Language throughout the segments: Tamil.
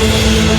என்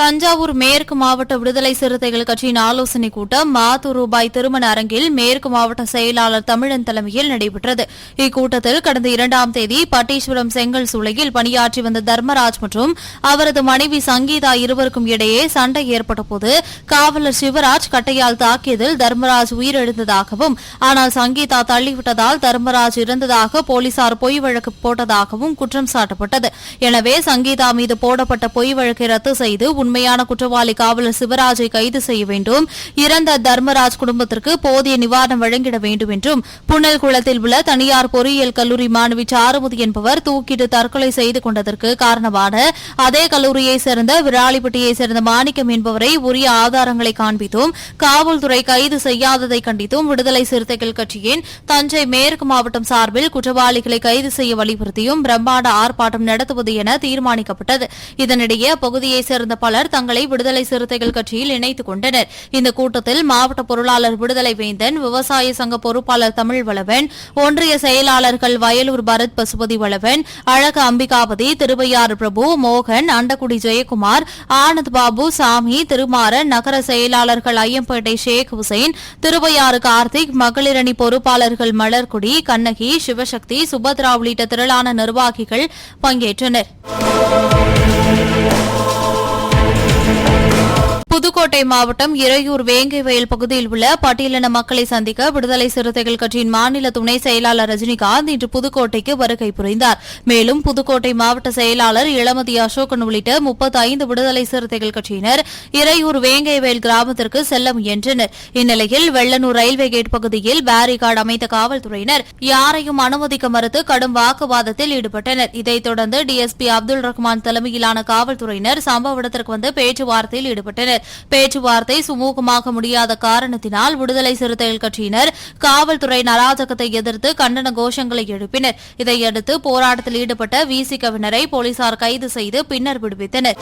தஞ்சாவூர் மேற்கு மாவட்ட விடுதலை சிறுத்தைகள் கட்சியின் ஆலோசனைக் கூட்டம் மாத்து ரூபாய் திருமண அரங்கில் மேற்கு மாவட்ட செயலாளர் தமிழன் தலைமையில் நடைபெற்றது. இக்கூட்டத்தில் கடந்த இரண்டாம் தேதி பட்டீஸ்வரம் செங்கல் சூளையில் பணியாற்றி வந்த தர்மராஜ் மற்றும் அவரது மனைவி சங்கீதா இருவருக்கும் இடையே சண்டை ஏற்பட்டபோது காவலர் சிவராஜ் கட்டையால் தாக்கியதில் தர்மராஜ் உயிரிழந்ததாகவும் ஆனால் சங்கீதா தள்ளிவிட்டதால் தர்மராஜ் இறந்ததாக போலீசார் பொய் வழக்கு போட்டதாகவும் குற்றம் சாட்டப்பட்டது. எனவே சங்கீதா மீது போடப்பட்ட பொய் வழக்கை ரத்து செய்து உண்மையான குற்றவாளி காவலர் சிவராஜை கைது செய்ய வேண்டும். இறந்த தர்மராஜ் குடும்பத்திற்கு போதிய நிவாரணம் வழங்கிட வேண்டும் என்றும் புனல் குளத்தில் உள்ள தனியார் பொறியியல் கல்லூரி மாணவி சாருமதி என்பவர் தூக்கிட்டு தற்கொலை செய்து கொண்டதற்கு காரணமான அதே கல்லூரியைச் சேர்ந்த விராலிப்பட்டியைச் சேர்ந்த மாணிக்கம் என்பவரை உரிய ஆதாரங்களை காண்பித்தும் காவல்துறை கைது செய்யாததை கண்டித்தும் விடுதலை சிறுத்தைகள் கட்சியின் தஞ்சை மேற்கு மாவட்டம் சார்பில் குற்றவாளிகளை கைது செய்ய வலியுறுத்தியும் பிரம்மாண்ட ஆர்ப்பாட்டம் நடத்துவது என தீர்மானிக்கப்பட்டது. இதனிடையே அப்பகுதியைச் சேர்ந்த பல பலர் தங்களை விடுதலை சிறுத்தைகள் கட்சியில் இணைத்துக் கொண்டனர். இந்த கூட்டத்தில் மாவட்ட பொருளாளர் விடுதலை வேந்தன் விவசாய சங்க பொறுப்பாளர் தமிழ் வளவன் ஒன்றிய செயலாளர்கள் வயலூர் பரத் பசுபதி வளவன் அழகு அம்பிகாபதி திருவையாறு பிரபு மோகன் அண்டக்குடி ஜெயக்குமார் ஆனந்த் பாபு சாமி திருமாறன் நகர செயலாளர்கள் ஐயம்பேட்டை ஷேக் ஹுசைன் திருவையாறு கார்த்திக் மகளிரணி பொறுப்பாளர்கள் மலர்குடி கண்ணகி சிவசக்தி சுபத்ரா உள்ளிட்ட திரளான நிர்வாகிகள் பங்கேற்றனர். புதுக்கோட்டை மாவட்டம் இறையூர் வேங்கை வயல் பகுதியில் உள்ள பட்டியலின மக்களை சந்திக்க விடுதலை சிறுத்தைகள் கட்சியின் மாநில துணை செயலாளர் ரஜினிகாந்த் இன்று புதுக்கோட்டைக்கு வருகை புரிந்தார். மேலும் புதுக்கோட்டை மாவட்ட செயலாளர் இளமதி அசோகன் உள்ளிட்ட முப்பத்தி ஐந்து விடுதலை சிறுத்தைகள் கட்சியினர் இறையூர் வேங்கை வயல் கிராமத்திற்கு செல்ல முயன்றனர். இந்நிலையில் வெள்ளனூர் ரயில்வே கேட் பகுதியில் பேரிகார்டு அமைத்த காவல்துறையினர் யாரையும் அனுமதிக்க மறுத்து கடும் வாக்குவாதத்தில் ஈடுபட்டனர். இதைத் தொடர்ந்து டிஎஸ்பி அப்துல் ரஹ்மான் தலைமையிலான காவல்துறையினர் சம்பவ இடத்திற்கு வந்து பேச்சுவார்த்தையில் ஈடுபட்டனர். பேச்சுவார்த்தை சுமூகமாக முடியாத காரணத்தினால் விடுதலை சிறுத்தைகள் கட்சியினர் காவல்துறை நராஜகத்தை எதிர்த்து கண்டன கோஷங்களை எழுப்பினர். இதையடுத்து போராட்டத்தில் ஈடுபட்ட விசிகவினரை போலீசார் கைது செய்து பின்னர் விடுவித்தனர்.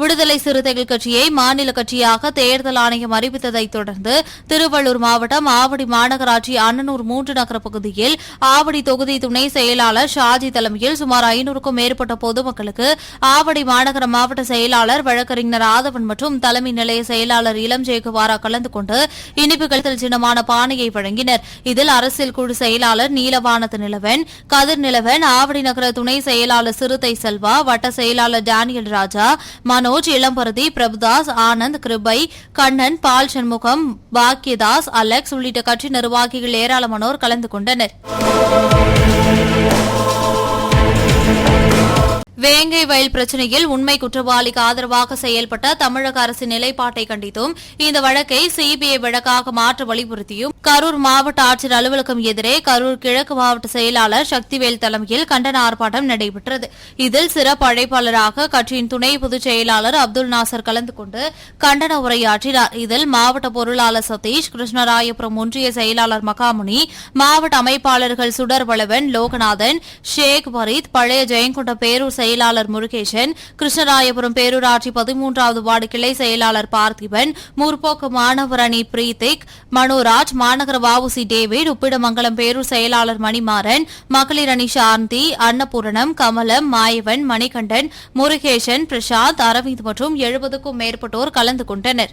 விடுதலை சிறுத்தைகள் கட்சியை மாநில கட்சியாக தேர்தல் ஆணையம் அறிவித்ததைத் தொடர்ந்து திருவள்ளூர் மாவட்டம் ஆவடி மாநகராட்சி அண்ணனூர் மூன்று நகர பகுதியில் ஆவடி தொகுதி துணை செயலாளர் ஷாஜி தலைமையில் சுமார் ஐநூறுக்கும் மேற்பட்ட பொதுமக்களுக்கு ஆவடி மாநகர மாவட்ட செயலாளர் வழக்கறிஞர் ஆதவன் மற்றும் தலைமை நிலைய செயலாளர் இளம் ஜெயகுமாரா கலந்து கொண்டு இனிப்புகள் சின்னமான பானையை வழங்கினர். இதில் அரசியல் குழு செயலாளர் நீலவானத்து நிலவன் கதிர் நிலவன் ஆவடி நகர துணை செயலாளர் சிறுத்தை செல்வா வட்ட செயலாளர் டேனியல் ராஜா மனோஜ் இளம்பருதி பிரபுதாஸ் ஆனந்த் கிருபை கண்ணன் பால் சண்முகம் பாக்கியதாஸ் அலெக்ஸ் உள்ளிட்ட கட்சி நிர்வாகிகள் ஏராளமானோர் கலந்து கொண்டனர். வேங்கை வயல் பிரச்சினையில் உண்மை குற்றவாளிக்கு ஆதரவாக செயல்பட்ட தமிழக அரசின் நிலைப்பாட்டை கண்டித்தும் இந்த வழக்கை சிபிஐ வழக்காக மாற்ற வலியுறுத்தியும் கரூர் மாவட்ட ஆட்சியர் அலுவலகம் எதிரே கரூர் கிழக்கு மாவட்ட செயலாளர் சக்திவேல் தலைமையில் கண்டன ஆர்ப்பாட்டம் நடைபெற்றது. இதில் சிறப்பு அழைப்பாளராக கட்சியின் துணை பொதுச் செயலாளர் அப்துல் நாசர் கலந்து கொண்டு கண்டன உரையாற்றினார். இதில் மாவட்ட பொருளாளர் சதீஷ் கிருஷ்ணராயபுரம் ஒன்றிய செயலாளர் மகாமுனி மாவட்ட அமைப்பாளர்கள் சுடர் வளவன் லோகநாதன் ஷேக் பரீத் பழைய ஜெயங்கொண்ட பேரூர் செயலாளர் முருகேசன் கிருஷ்ணராயபுரம் பேரூராட்சி பதிமூன்றாவது வார்டு கிளை செயலாளர் பார்த்திபன் முற்போக்கு மாணவர் அணி பிரீத்திக் மனோராஜ் மாநகர வாவுசி டேவிட் உப்பிடமங்கலம் பேரூர் செயலாளர் மணிமாறன் மகளிர் அணி சாந்தி அன்னபூரணம் கமலம் மாயவன் மணிகண்டன் முருகேசன் பிரசாந்த் அரவிந்த் மற்றும் எழுபதுக்கும் மேற்பட்டோர் கலந்து கொண்டனர்.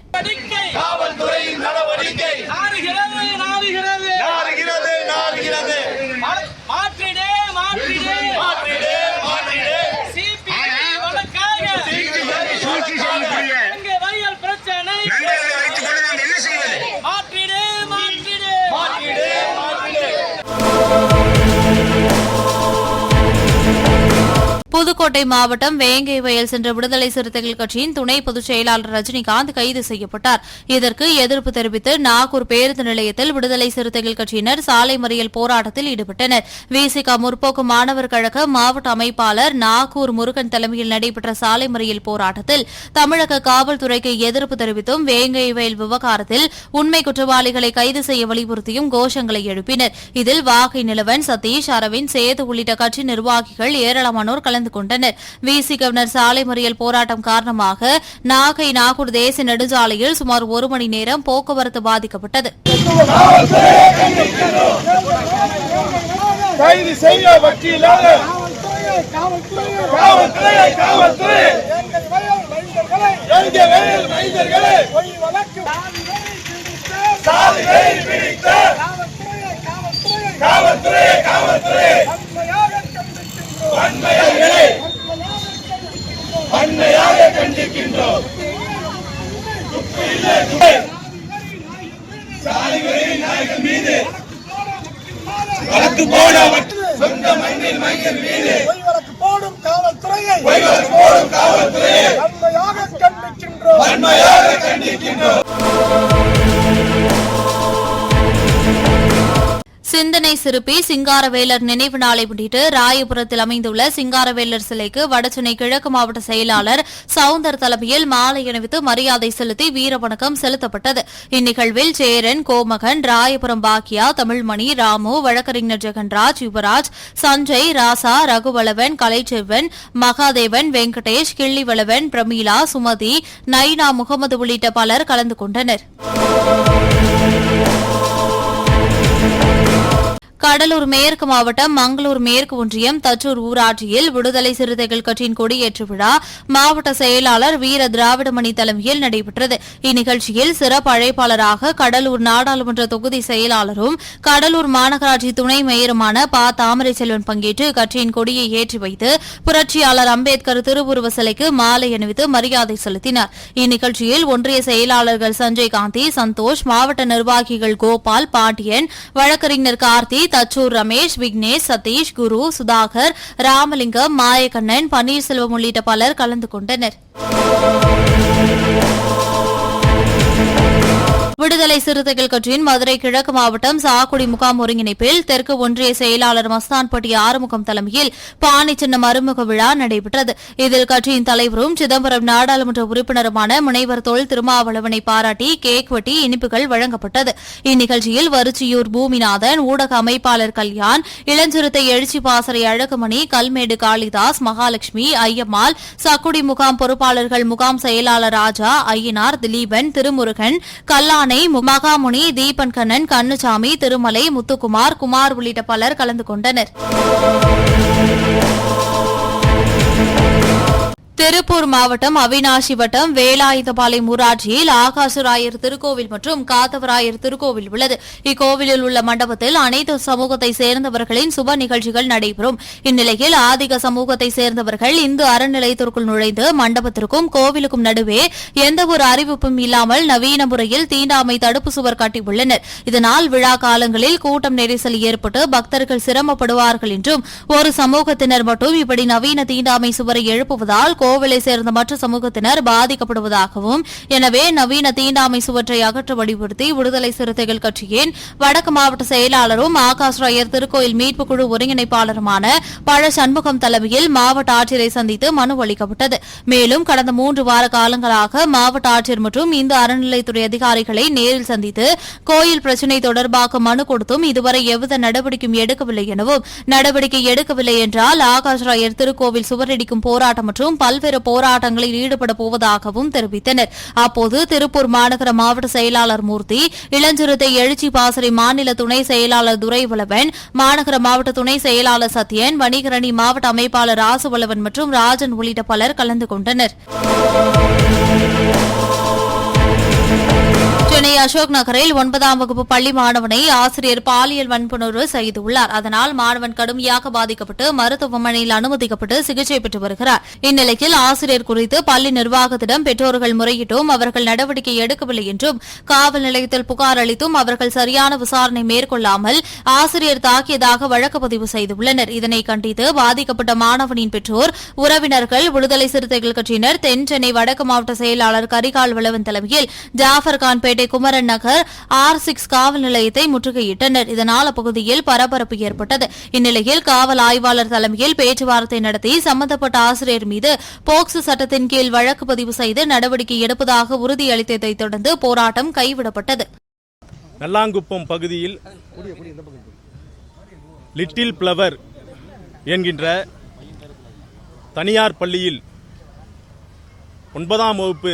புதுக்கோட்டை மாவட்டம் வேங்கை வயல் சென்ற விடுதலை சிறுத்தைகள் கட்சியின் துணை பொதுச் செயலாளர் ரஜினிகாந்த் கைது செய்யப்பட்டார். இதற்கு எதிர்ப்பு தெரிவித்து நாகூர் பேருந்து நிலையத்தில் விடுதலை சிறுத்தைகள் கட்சியினர் சாலை மறியல் போராட்டத்தில் ஈடுபட்டனர். விசிக முற்போக்கு மாணவர் கழக மாவட்ட அமைப்பாளர் நாகூர் முருகன் தலைமையில் நடைபெற்ற சாலை மறியல் போராட்டத்தில் தமிழக காவல்துறைக்கு எதிர்ப்பு தெரிவித்தும் வேங்கை வயல் விவகாரத்தில் உண்மை குற்றவாளிகளை கைது செய்ய வலியுறுத்தியும் கோஷங்களை எழுப்பினர். இதில் வாகை நிலவன் சதீஷ் அரவிந்த் சேது உள்ளிட்ட கட்சி நிர்வாகிகள் ஏராளமானோர் கலந்து கொண்டனர். விசி கவர்னர் சாலை மறியல் போராட்டம் காரணமாக நாகை நாகூர் தேசிய நெடுஞ்சாலையில் சுமார் ஒரு மணி நேரம் போக்குவரத்து பாதிக்கப்பட்டது. கைது செய்ய வக்கீலாக. காவல்துறை காவல்துறை. காவல்துறை காவல்துறை வன்மையாக கண்டிக்கின்றோம் நாயகன் மீது வழக்கு போட சொந்த மண்ணில் மீது போடும் காவல்துறையை பொய்வர் போடும் காவல்துறையை வன்மையாக கண்டிக்கின்றோம் வன்மையாக கண்டிக்கின்றோம் சிந்தனை சிற்பி சிங்காரவேலர் நினைவு நாளை முன்னிட்டு ராயபுரத்தில் அமைந்துள்ள சிங்காரவேலர் சிலைக்கு வடசென்னை கிழக்கு மாவட்ட செயலாளர் சவுந்தர் தலைமையில் மாலை அணிவித்து மரியாதை செலுத்தி வீரவணக்கம் செலுத்தப்பட்டது. இந்நிகழ்வில் சேரன் கோமகன் ராயபுரம் பாக்கியா தமிழ்மணி ராமு வழக்கறிஞர் ஜெகன்ராஜ் யுவராஜ் சஞ்சய் ராசா ரகுவளவன் கலைச்செல்வன் மகாதேவன் வெங்கடேஷ் கிள்ளிவளவன் பிரமீலா சுமதி நைனா முகமது உள்ளிட்ட பலர் கலந்து கொண்டனர். கடலூர் மேற்கு மாவட்டம் மங்களூர் மேற்கு ஒன்றியம் தச்சூர் ஊராட்சியில் விடுதலை சிறுத்தைகள் கட்சியின் கொடியேற்று விழா மாவட்ட செயலாளர் வீர திராவிடமணி தலைமையில் நடைபெற்றது. இந்நிகழ்ச்சியில் சிறப்பு அழைப்பாளராக கடலூர் நாடாளுமன்ற தொகுதி செயலாளரும் கடலூர் மாநகராட்சி துணை மேயருமான ப. தாமரை செல்வன் பங்கேற்று கட்சியின் கொடியை ஏற்றி வைத்து புரட்சியாளர் அம்பேத்கர் திருவுருவ சிலைக்கு மாலை அணிவித்து மரியாதை செலுத்தினார். இந்நிகழ்ச்சியில் ஒன்றிய செயலாளர்கள் சஞ்சய் காந்தி சந்தோஷ் மாவட்ட நிர்வாகிகள் கோபால் பாண்டியன் வழக்கறிஞர் கார்த்தி தச்சூர் ரமேஷ் விக்னேஷ் சதீஷ் குரு சுதாகர் ராமலிங்கம் மாயக்கண்ணன் பன்னீர்செல்வம் உள்ளிட்ட பலர் கலந்து கொண்டனர். விடுதலை சிறுத்தைகள் கட்சியின் மதுரை கிழக்கு மாவட்டம் சாக்குடி முகாம் ஒருங்கிணைப்பில் தெற்கு ஒன்றிய செயலாளர் மஸ்தான்பட்டி ஆறுமுகம் தலைமையில் பாணி சின்னம் அறுமுக விழா நடைபெற்றது. இதில் கட்சியின் தலைவரும் சிதம்பரம் நாடாளுமன்ற உறுப்பினருமான முனைவர் தொல் திருமாவளவனை பாராட்டி கேக் வெட்டி இனிப்புகள் வழங்கப்பட்டது. இந்நிகழ்ச்சியில் வரிச்சியூர் பூமிநாதன் ஊடக அமைப்பாளர் கல்யாண் இளஞ்சிறுத்தை எழுச்சி பாசறை அழகுமணி கல்மேடு காளிதாஸ் மகாலட்சுமி ஐயம்மாள் சக்குடி முகாம் பொறுப்பாளர்கள் முகாம் செயலாளர் ராஜா ஐயனார் திலீபன் திருமுருகன் கல்லானை மகாமுனி தீபன் கண்ணன் கண்ணுசாமி திருமலை முத்துக்குமார் குமார் உள்ளிட்ட பலர் கலந்து கொண்டனர். திருப்பூர் மாவட்டம் அவினாசி வட்டம் வேலாயுதபாளையம் ஊராட்சியில் ஆகாசராயர் திருக்கோவில் மற்றும் காத்தவராயர் திருக்கோவில் உள்ளது. இக்கோவிலில் உள்ள மண்டபத்தில் அனைத்து சமூகத்தை சேர்ந்தவர்களின் சுப நிகழ்ச்சிகள் நடைபெறும். இந்நிலையில் ஆதிக சமூகத்தை சேர்ந்தவர்கள் இந்து அறநிலையத்திற்குள் நுழைந்து மண்டபத்திற்கும் கோவிலுக்கும் நடுவே எந்தவொரு அறிவிப்பும் இல்லாமல் நவீன முறையில் தீண்டாமை தடுப்பு சுவர் கட்டியுள்ளனர். இதனால் விழா காலங்களில் கூட்டம் நெரிசல் ஏற்பட்டு பக்தர்கள் சிரமப்படுவார்கள் என்றும் ஒரு சமூகத்தினர் மட்டும் இப்படி நவீன தீண்டாமை சுவரை எழுப்புவதால் கோவிலை சேர்ந்த மற்ற சமூகத்தினர் பாதிக்கப்படுவதாகவும் எனவே நவீன தீண்டாமை சுவற்றை அகற்ற வலியுறுத்தி விடுதலை சிறுத்தைகள் கட்சியின் வடக்கு மாவட்ட செயலாளரும் ஆகாஷ் ராயர் திருக்கோயில் மீட்புக் குழு ஒருங்கிணைப்பாளருமான பழ சண்முகம் தலைமையில் மாவட்ட ஆட்சியரை சந்தித்து மனு அளிக்கப்பட்டது. மேலும் கடந்த மூன்று வார காலங்களாக மாவட்ட ஆட்சியர் மற்றும் இந்து அறநிலைத்துறை அதிகாரிகளை நேரில் சந்தித்து கோயில் பிரச்சினை தொடர்பாக மனு கொடுத்தும் இதுவரை எவ்வித நடவடிக்கையும் எடுக்கவில்லை எனவும் நடவடிக்கை எடுக்கவில்லை என்றால் ஆகாஷ் ராயர் திருக்கோவில் சுவரடிக்கும் போராட்டம் மற்றும் பல்வேறு போராட்டங்களில் ஈடுபட போவதாகவும் தெரிவித்தனர். அப்போது திருப்பூர் மாநகர மாவட்ட செயலாளர் மூர்த்தி இளஞ்சிறுத்தை எழுச்சி பாசறை மாநில துணை செயலாளர் துரைவளவன் மாநகர மாவட்ட துணை செயலாளர் சத்யன் வணிகரணி மாவட்ட அமைப்பாளர் ராசுவளவன் மற்றும் ராஜன் உள்ளிட்ட பலர் கலந்து கொண்டனர். அசோக் நகரில் ஒன்பதாம் வகுப்பு பள்ளி மாணவனை ஆசிரியர் பாலியல் வன்புணர்வு செய்துள்ளார். அதனால் மாணவன் கடுமையாக பாதிக்கப்பட்டு மருத்துவமனையில் அனுமதிக்கப்பட்டு சிகிச்சை பெற்று வருகிறார். இந்நிலையில் ஆசிரியர் குறித்து பள்ளி நிர்வாகத்திடம் பெற்றோர்கள் முறையிட்டும் அவர்கள் நடவடிக்கை எடுக்கவில்லை என்றும் காவல் நிலையத்தில் புகார் அளித்தும் அவர்கள் சரியான விசாரணை மேற்கொள்ளாமல் ஆசிரியர் தாக்கியதாக வழக்கு பதிவு செய்துள்ளனர். இதனை கண்டித்து பாதிக்கப்பட்ட மாணவனின் பெற்றோர் உறவினர்கள் விடுதலை சிறுத்தைகள் கட்சியினர் தென் சென்னை வடக்கு மாவட்ட செயலாளர் கரிகால் வளவன் தலைமையில் ஜாஃபர் கான்பேட்டை குமரன் நகர் ஆர் சிக்ஸ் காவல் நிலையத்தை முற்றுகையிட்டனர். இதனால் அப்பகுதியில் பரபரப்பு ஏற்பட்டது. இந்நிலையில் காவல் ஆய்வாளர் தலைமையில் பேச்சுவார்த்தை நடத்தி சம்பந்தப்பட்ட ஆசிரியர் மீது போக்சோ சட்டத்தின் கீழ் வழக்கு பதிவு செய்து நடவடிக்கை எடுப்பதாக உறுதியளித்ததை தொடர்ந்து போராட்டம் கைவிடப்பட்டது. நல்லாங்குப்பம் பகுதியில் லிட்டில் பிளவர் என்கின்ற தனியார் பள்ளியில் ஒன்பதாம் வகுப்பு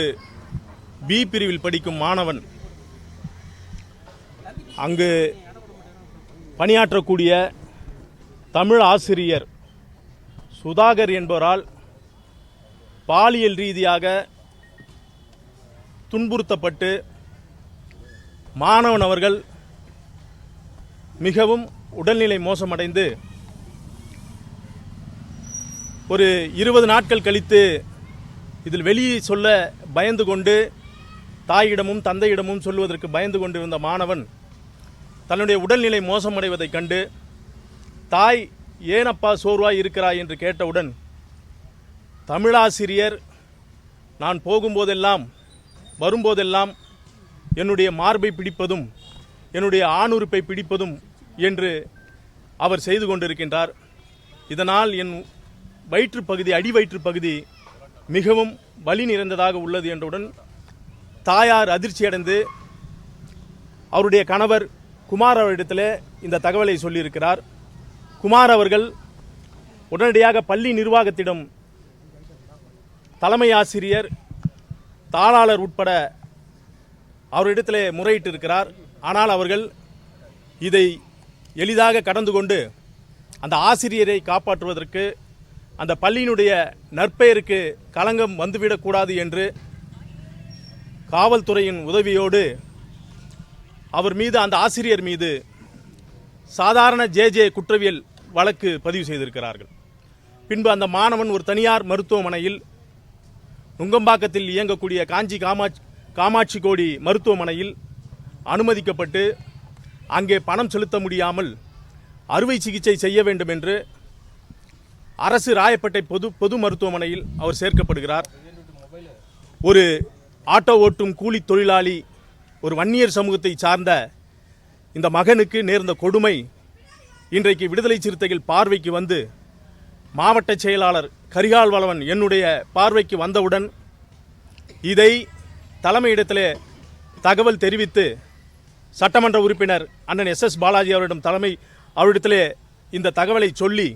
பி பிரிவில் படிக்கும் மாணவன் அங்கு பணியாற்றக்கூடிய தமிழ் ஆசிரியர் சுதாகர் என்பவரால் பாலியல் ரீதியாக துன்புறுத்தப்பட்டு மாணவன் அவர்கள் மிகவும் உடல்நிலை மோசமடைந்து ஒரு இருபது நாட்கள் கழித்து இதில் வெளியே சொல்ல பயந்து கொண்டு தாயிடமும் தந்தையிடமும் சொல்வதற்கு பயந்து கொண்டிருந்த மாணவன் தன்னுடைய உடல்நிலை மோசமடைவதைக் கண்டு தாய் ஏனப்பா சோர்வாய் இருக்கிறாய்? என்று கேட்டவுடன் தமிழாசிரியர் நான் போகும்போதெல்லாம் வரும்போதெல்லாம் என்னுடைய மார்பை பிடிப்பதும் என்னுடைய ஆணுறுப்பை பிடிப்பதும் என்று அவர் செய்து கொண்டிருக்கின்றார். இதனால் என் வயிற்று பகுதி அடி வயிற்றுப் பகுதி மிகவும் வலி நிறைந்ததாக உள்ளது என்றவுடன் தாயார் அதிர்ச்சியடைந்து அவருடைய கணவர் குமார் அவரிடத்தில் இந்த தகவலை சொல்லியிருக்கிறார். குமார் அவர்கள் உடனடியாக பள்ளி நிர்வாகத்திடம் தலைமை ஆசிரியர் தாளாளர் உட்பட அவரிடத்தில் முறையிட்டு இருக்கிறார் ஆனால் அவர்கள் இதை எளிதாக கடந்து கொண்டு அந்த ஆசிரியரை காப்பாற்றுவதற்கு அந்த பள்ளியினுடைய நற்பெயருக்கு களங்கம் வந்துவிடக்கூடாது என்று காவல்துறையின் உதவியோடு அவர் மீது அந்த ஆசிரியர் மீது சாதாரண ஜேஜே குற்றவியல் வழக்கு பதிவு செய்திருக்கிறார்கள். பின்பு அந்த மாணவன் ஒரு தனியார் மருத்துவமனையில் நுங்கம்பாக்கத்தில் இயங்கக்கூடிய காஞ்சி காமாட்சி காமாட்சி கோடி மருத்துவமனையில் அனுமதிக்கப்பட்டு அங்கே பணம் செலுத்த முடியாமல் அறுவை சிகிச்சை செய்ய வேண்டும் என்று அரசு ராயப்பேட்டை பொது பொது மருத்துவமனையில் அவர் சேர்க்கப்படுகிறார். ஒரு ஆட்டோ ஓட்டும் கூலி தொழிலாளி ஒரு வன்னியர் சமூகத்தை சார்ந்த இந்த மகனுக்கு நேர்ந்த கொடுமை இன்றைக்கு விடுதலை சிறுத்தைகள் பார்வைக்கு வந்து மாவட்ட செயலாளர் கரிகால் வளவன் என்னுடைய பார்வைக்கு வந்தவுடன் இதை தலைமையிடத்திலே தகவல் தெரிவித்து சட்டமன்ற உறுப்பினர் அண்ணன் எஸ் எஸ் பாலாஜி அவரிடம் தலைமை அவரிடத்திலே இந்த தகவலை சொல்லி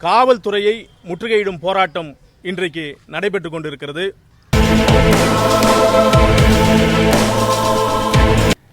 காவல்துறையை முற்றுகையிடும் போராட்டம் இன்றைக்கு நடைபெற்று கொண்டிருக்கிறது.